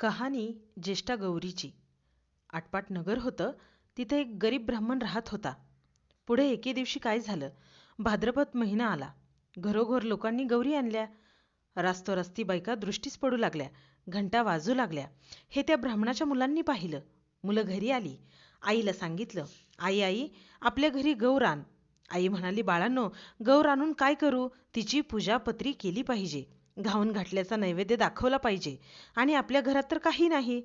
कहाणी ज्येष्ठा गौरीची. आटपाट नगर होतं तिथे एक गरीब ब्राह्मण राहत होता. पुढे एके दिवशी काय झालं? भाद्रपद महिना आला. घरोघर लोकांनी गौरी आणल्या. रास्तोरस्ती बायका दृष्टीस पडू लागल्या. घंटा वाजू लागल्या. हे त्या ब्राह्मणाच्या मुलांनी पाहिलं. मुलं घरी आली. आईला सांगितलं आई आई आपल्या घरी गौर आण. आई म्हणाली बाळांनो गौर आणून काय करू? तिची पूजापत्री केली पाहिजे. घाऊन घातल्याचा नैवेद्य दाखवला पाहिजे. आणि आपल्या घरात तर काही नाही.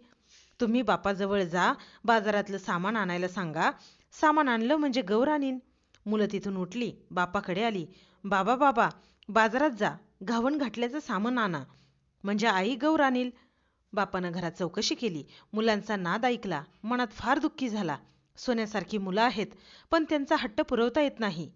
तुम्ही बापाजवळ जा बाजारातलं सामान आणायला सांगा. सामान आणलं म्हणजे गौर आणीन. मुलं तिथून उठली बापाकडे आली. बाबा बाबा बाजारात जा घावन घातल्याचं सामान आणा. म्हणजे आई गौर आणील. बापानं घरात चौकशी केली. मुलांचा नाद ऐकला. मनात फार दुःखी झाला. सोन्यासारखी मुलं आहेत पण त्यांचा हट्ट पुरवता येत नाही.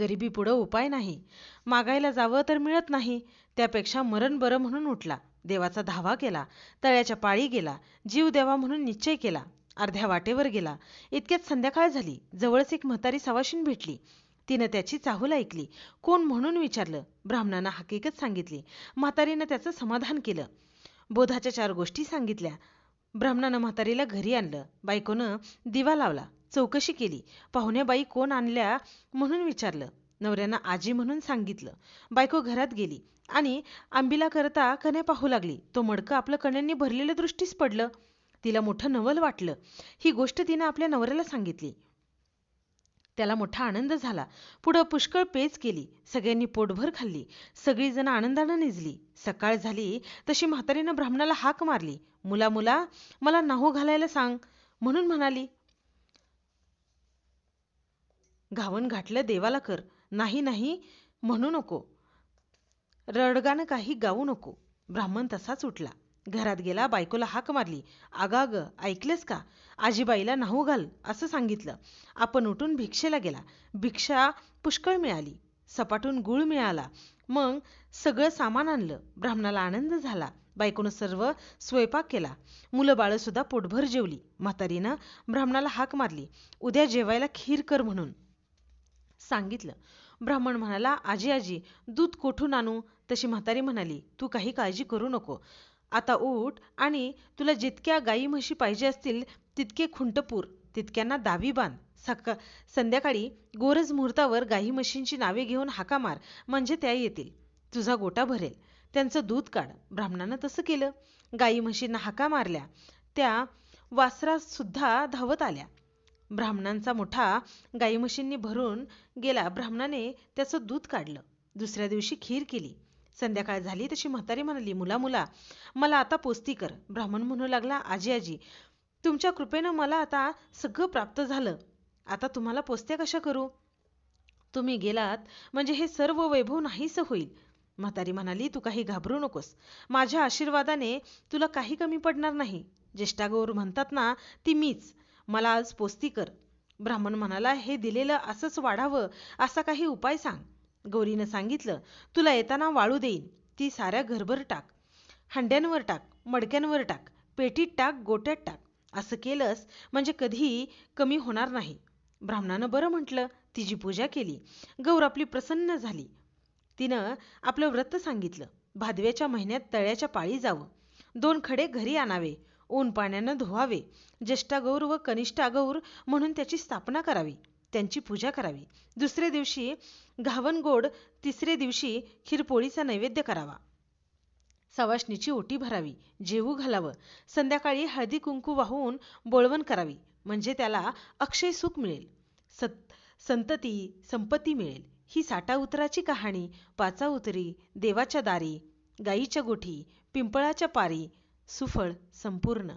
गरिबी पुढं उपाय नाही. मागायला जावं तर मिळत नाही. त्यापेक्षा मरण बरं म्हणून उठला. देवाचा धावा केला. तळ्याच्या पाळी गेला. जीव देवा म्हणून निश्चय केला. अर्ध्या वाटेवर गेला. इतक्यात संध्याकाळ झाली. जवळच एक म्हातारी सवाशीन भेटली. तिनं त्याची चाहूल ऐकली. कोण म्हणून विचारलं? ब्राह्मणानं हकीकत सांगितली. म्हातारीनं त्याचं समाधान केलं. बोधाच्या चार गोष्टी सांगितल्या. ब्राह्मणानं म्हातारीला घरी आणलं. बायकोनं दिवा लावला. चौकशी केली. पाहुण्याबाई कोण आणल्या म्हणून विचारलं. नवऱ्यानं आजी म्हणून सांगितलं. बायको घरात गेली आणि आंबीला करता कण्या पाहू लागली. तो मडकं आपलं कण्यांनी भरलेलं दृष्टीस पडलं. तिला मोठं नवल वाटलं. ही गोष्ट तिनं आपल्या नवऱ्याला सांगितली. त्याला मोठा आनंद झाला. पुढं पुष्कळ पेच केली. सगळ्यांनी पोटभर खाल्ली. सगळीजण आनंदानं निजली. सकाळ झाली. तशी म्हातारीनं ब्राह्मणाला हाक मारली. मुला मुला मला नाहू घालायला सांग. म्हणून म्हणाली घावन घाटलं देवाला कर. नाही नाही म्हणू नको. रडगानं काही गाऊ नको. ब्राह्मण तसाच उठला. घरात गेला बायकोला हाक मारली. आगाग ऐकलंस का? आजीबाईला नाहू घाल असं सांगितलं. आपण उठून भिक्षेला गेला. भिक्षा पुष्कळ मिळाली. सपाटून गुळ मिळाला. मग सगळं सामान आणलं. ब्राह्मणाला आनंद झाला. बायकोनं सर्व स्वयंपाक केला. मुलं बाळं सुद्धा पोटभर जेवली. म्हातारीनं ब्राह्मणाला हाक मारली. उद्या जेवायला खीर कर म्हणून. सांगितलं. ब्राह्मण म्हणाला आजी आजी दूध कोठून आणू? तशी म्हातारी म्हणाली तू काही काळजी करू नको. आता उठ आणि तुला जितक्या गाई म्हशी पाहिजे असतील तितके खुंटपूर तितक्यांना दावी बांध. सका संध्याकाळी गोरज मुहूर्तावर गाई म्हशींची नावे घेऊन हाका मार म्हणजे त्या येतील. तुझा गोटा भरेल. त्यांचं दूध काढ. ब्राह्मणानं तसं केलं. गाई म्हशींना हाका मारल्या. त्या वासरा सुद्धा धावत आल्या. ब्राह्मणांचा मोठा गाई म्हशींनी भरून गेला. ब्राह्मणाने त्याचं दूध काढलं. दुसऱ्या दिवशी खीर केली. संध्याकाळ झाली तशी म्हातारी म्हणाली मुला मुला मला आता पोस्ती कर. ब्राह्मण म्हणू लागला आजी आजी तुमच्या कृपेनं मला आता सगळं प्राप्त झालं. आता तुम्हाला पोस्त्या कशा करू? तुम्ही गेलात म्हणजे हे सर्व वैभव नाहीसं होईल. म्हातारी म्हणाली तू काही घाबरू नकोस. माझ्या आशीर्वादाने तुला काही कमी पडणार नाही. ज्येष्ठागौर म्हणतात ना ती मीच. मला आज पोस्ती कर. ब्राह्मण म्हणाला हे दिलेलं असंच वाढावं असा काही उपाय सांग. गौरीनं सांगितलं तुला येताना वाळू देईन. ती साऱ्या घरभर टाक. हंड्यांवर टाक मडक्यांवर टाक पेटीत टाक गोट्यात टाक. असं केलंस म्हणजे कधीही कमी होणार नाही. ब्राह्मणानं बरं म्हटलं तिची पूजा केली. गौर आपली प्रसन्न झाली. तिनं आपलं व्रत सांगितलं. भादव्याच्या महिन्यात तळ्याच्या पाळी जावं. दोन खडे घरी आणावे. ऊन पाण्यानं धुवावे. ज्येष्ठागौर व कनिष्ठागौर म्हणून त्याची स्थापना करावी. त्यांची पूजा करावी. दुसऱ्या दिवशी घावन गोड तिसऱ्या दिवशी खीरपोळीचा नैवेद्य करावा. सवाष्णीची ओटी भरावी जेवू घालावं. संध्याकाळी हळदी कुंकू वाहून बोळवण करावी म्हणजे त्याला अक्षय सुख मिळेल. सत संतती संपत्ती मिळेल. ही साठा उतराची कहाणी पाचा उतरी देवाच्या दारी गाईच्या गोठी पिंपळाच्या पारी सुफळ संपूर्ण.